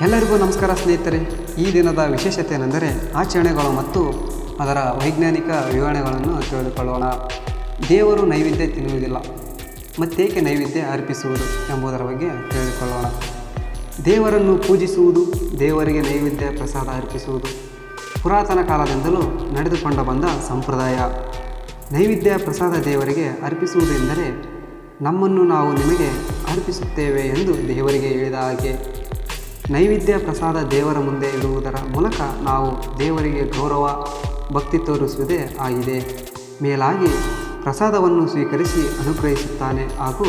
ಎಲ್ಲರಿಗೂ ನಮಸ್ಕಾರ ಸ್ನೇಹಿತರೆ. ಈ ದಿನದ ವಿಶೇಷತೆ ಏನೆಂದರೆ ಆಚರಣೆಗಳು ಮತ್ತು ಅದರ ವೈಜ್ಞಾನಿಕ ವಿವರಣೆಗಳನ್ನು ತಿಳಿದುಕೊಳ್ಳೋಣ. ದೇವರು ನೈವೇದ್ಯ ತಿನ್ನುವುದಿಲ್ಲ, ಮತ್ತೇಕೆ ನೈವೇದ್ಯ ಅರ್ಪಿಸುವುದು ಎಂಬುದರ ಬಗ್ಗೆ ತಿಳಿದುಕೊಳ್ಳೋಣ. ದೇವರನ್ನು ಪೂಜಿಸುವುದು, ದೇವರಿಗೆ ನೈವೇದ್ಯ ಪ್ರಸಾದ ಅರ್ಪಿಸುವುದು, ಪುರಾತನ ಕಾಲದಿಂದಲೂ ನಡೆದುಕೊಂಡು ಬಂದ ಸಂಪ್ರದಾಯ. ನೈವೇದ್ಯ ಪ್ರಸಾದ ದೇವರಿಗೆ ಅರ್ಪಿಸುವುದೆಂದರೆ ನಮ್ಮನ್ನು ನಾವು ನಿಮಗೆ ಅರ್ಪಿಸುತ್ತೇವೆ ಎಂದು ದೇವರಿಗೆ ಹೇಳಿದ ಹಾಗೆ. ನೈವೇದ್ಯ ಪ್ರಸಾದ ದೇವರ ಮುಂದೆ ಇಡುವುದರ ಮೂಲಕ ನಾವು ದೇವರಿಗೆ ಗೌರವ, ಭಕ್ತಿ ತೋರಿಸುವುದೇ ಆಗಿದೆ. ಮೇಲಾಗಿ ಪ್ರಸಾದವನ್ನು ಸ್ವೀಕರಿಸಿ ಅನುಗ್ರಹಿಸುತ್ತಾನೆ ಹಾಗೂ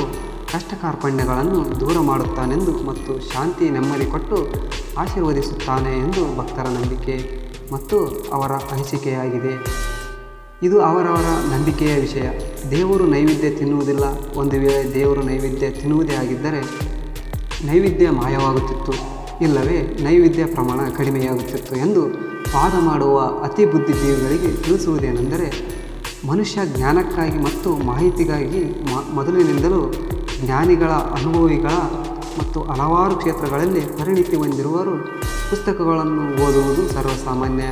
ಕಷ್ಟ ಕಾರ್ಪಣ್ಯಗಳನ್ನು ದೂರ ಮಾಡುತ್ತಾನೆಂದು ಮತ್ತು ಶಾಂತಿ ನೆಮ್ಮದಿ ಕೊಟ್ಟು ಆಶೀರ್ವದಿಸುತ್ತಾನೆ ಎಂದು ಭಕ್ತರ ನಂಬಿಕೆ ಮತ್ತು ಅವರ ಅನಿಸಿಕೆಯಾಗಿದೆ. ಇದು ಅವರವರ ನಂಬಿಕೆಯ ವಿಷಯ. ದೇವರು ನೈವೇದ್ಯ ತಿನ್ನುವುದಿಲ್ಲ. ಒಂದು ವೇಳೆ ದೇವರು ನೈವೇದ್ಯ ತಿನ್ನುವುದೇ ಆಗಿದ್ದರೆ ನೈವೇದ್ಯ ಮಾಯವಾಗುತ್ತಿತ್ತು. ಇಲ್ಲವೇ ನೈವೇದ್ಯ ಪ್ರಮಾಣ ಕಡಿಮೆಯಾಗುತ್ತಿತ್ತು ಎಂದು ವಾದ ಮಾಡುವ ಅತಿ ಬುದ್ಧಿಜೀವಿಗಳಿಗೆ ತಿಳಿಸುವುದೇನೆಂದರೆ, ಮನುಷ್ಯ ಜ್ಞಾನಕ್ಕಾಗಿ ಮತ್ತು ಮಾಹಿತಿಗಾಗಿ ಮೊದಲಿನಿಂದಲೂ ಜ್ಞಾನಿಗಳ ಅನುಭವಿಗಳ ಮತ್ತು ಹಲವಾರು ಕ್ಷೇತ್ರಗಳಲ್ಲಿ ಪರಿಣಿತಿ ಹೊಂದಿರುವರು ಪುಸ್ತಕಗಳನ್ನು ಓದುವುದು ಸರ್ವಸಾಮಾನ್ಯ.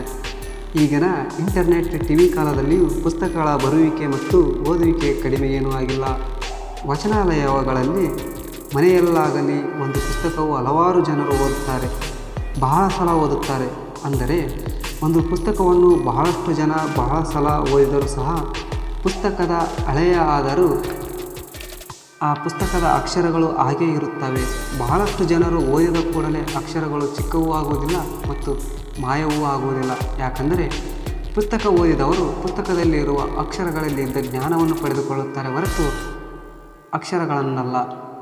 ಈಗಿನ ಇಂಟರ್ನೆಟ್ ಟಿ ವಿ ಕಾಲದಲ್ಲಿಯೂ ಪುಸ್ತಕಗಳ ಬರುವಿಕೆ ಮತ್ತು ಓದುವಿಕೆ ಕಡಿಮೆ ಏನೂ ಆಗಿಲ್ಲ. ವಚನಾಲಯಗಳಲ್ಲಿ ಮನೆಯಲ್ಲಾಗಲಿ ಒಂದು ಪುಸ್ತಕವು ಹಲವಾರು ಜನರು ಓದುತ್ತಾರೆ, ಬಹಳ ಸಲ ಓದುತ್ತಾರೆ. ಅಂದರೆ ಒಂದು ಪುಸ್ತಕವನ್ನು ಬಹಳಷ್ಟು ಜನ ಬಹಳ ಸಲ ಓದಿದರೂ ಸಹ ಪುಸ್ತಕದ ಹಳೆಯ ಆದರೂ ಆ ಪುಸ್ತಕದ ಅಕ್ಷರಗಳು ಹಾಗೇ ಇರುತ್ತವೆ. ಬಹಳಷ್ಟು ಜನರು ಓದಿದ ಕೂಡಲೇ ಅಕ್ಷರಗಳು ಚಿಕ್ಕವೂ ಆಗುವುದಿಲ್ಲ ಮತ್ತು ಮಾಯವೂ ಆಗುವುದಿಲ್ಲ. ಯಾಕಂದರೆ ಪುಸ್ತಕ ಓದಿದವರು ಪುಸ್ತಕದಲ್ಲಿ ಇರುವ ಅಕ್ಷರಗಳಲ್ಲಿ ಇದ್ದ ಜ್ಞಾನವನ್ನು ಪಡೆದುಕೊಳ್ಳುತ್ತಾರೆ ಹೊರತು ಅಕ್ಷರಗಳನ್ನಲ್ಲ.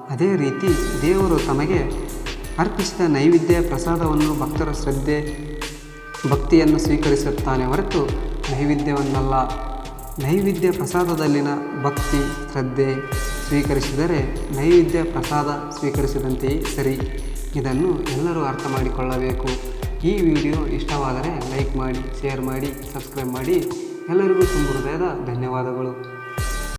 ಅದೇ ರೀತಿ ದೇವರು ತಮಗೆ ಅರ್ಪಿಸಿದ ನೈವೇದ್ಯ ಪ್ರಸಾದವನ್ನು ಭಕ್ತರ ಶ್ರದ್ಧೆ, ಭಕ್ತಿಯನ್ನು ಸ್ವೀಕರಿಸುತ್ತಾನೆ ಹೊರತು ನೈವೇದ್ಯವನ್ನಲ್ಲ. ನೈವೇದ್ಯ ಪ್ರಸಾದದಲ್ಲಿನ ಭಕ್ತಿ, ಶ್ರದ್ಧೆ ಸ್ವೀಕರಿಸಿದರೆ ನೈವೇದ್ಯ ಪ್ರಸಾದ ಸ್ವೀಕರಿಸಿದಂತೆಯೇ ಸರಿ. ಇದನ್ನು ಎಲ್ಲರೂ ಅರ್ಥ ಮಾಡಿಕೊಳ್ಳಬೇಕು. ಈ ವಿಡಿಯೋ ಇಷ್ಟವಾದರೆ ಲೈಕ್ ಮಾಡಿ, ಶೇರ್ ಮಾಡಿ, ಸಬ್ಸ್ಕ್ರೈಬ್ ಮಾಡಿ. ಎಲ್ಲರಿಗೂ ತುಂಬ ಹೃದಯದ ಧನ್ಯವಾದಗಳು.